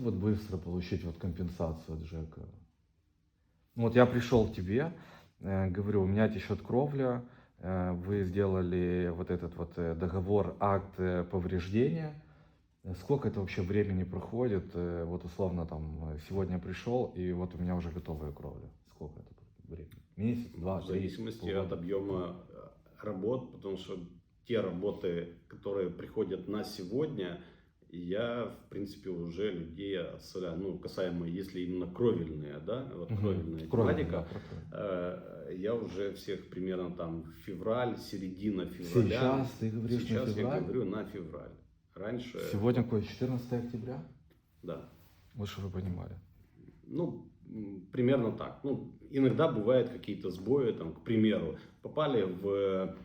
Вот быстро получить вот компенсацию от ЖЭКа. Ну, Вот я пришел к тебе, э, говорю, у меня течет кровля, э, вы сделали вот этот вот э, договор, акт повреждения. Сколько это вообще времени проходит? Э, Вот условно там сегодня пришел, и вот у меня уже готовая кровля. Сколько это времени? Месяц, два, В три, зависимости полгода? от объема работ, потому что те работы, которые приходят на сегодня, я, в принципе, уже людей отсыляю. Ну, касаемо, если именно кровельные, да, вот Мгм. кровельная тематика, да, э, я уже всех примерно там февраль, середина февраля. Сейчас ты говоришь на Сейчас я февраль? говорю на февраль. Раньше, Сегодня какое? 14 октября? да. Вот чтобы вы понимали. Ну, примерно так. Ну, иногда бывают какие-то сбои, там, к примеру, попали в,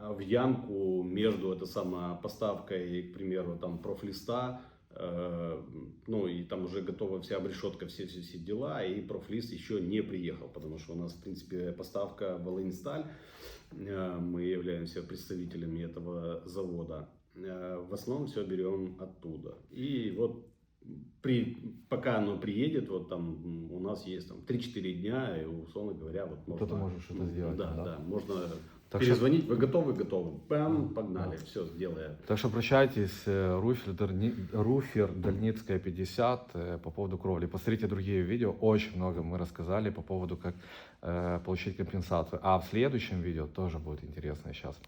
в ямку между этой самой поставкой, к примеру, там, профлиста, э, ну, и там уже готова вся обрешетка, все-все-все дела, и профлист еще не приехал, потому что у нас, в принципе, поставка Волыньсталь, э, мы являемся представителями этого завода, Э, в основном все берем оттуда. И вот при, пока оно приедет, вот там у нас есть там 3-4 дня, и условно говоря, вот можно... ты можешь это сделать, Да, да? да, можно Так что- перезвонить, вы готовы, готовы. Мгм. погнали, все, сделаем. Так что обращайтесь, э, Руфер, Дальни- Руфер Дальницкая 50 э, по поводу кровли. Посмотрите другие видео, очень много мы рассказали по поводу, как э, получить компенсацию. А в следующем видео тоже будет интересно сейчас.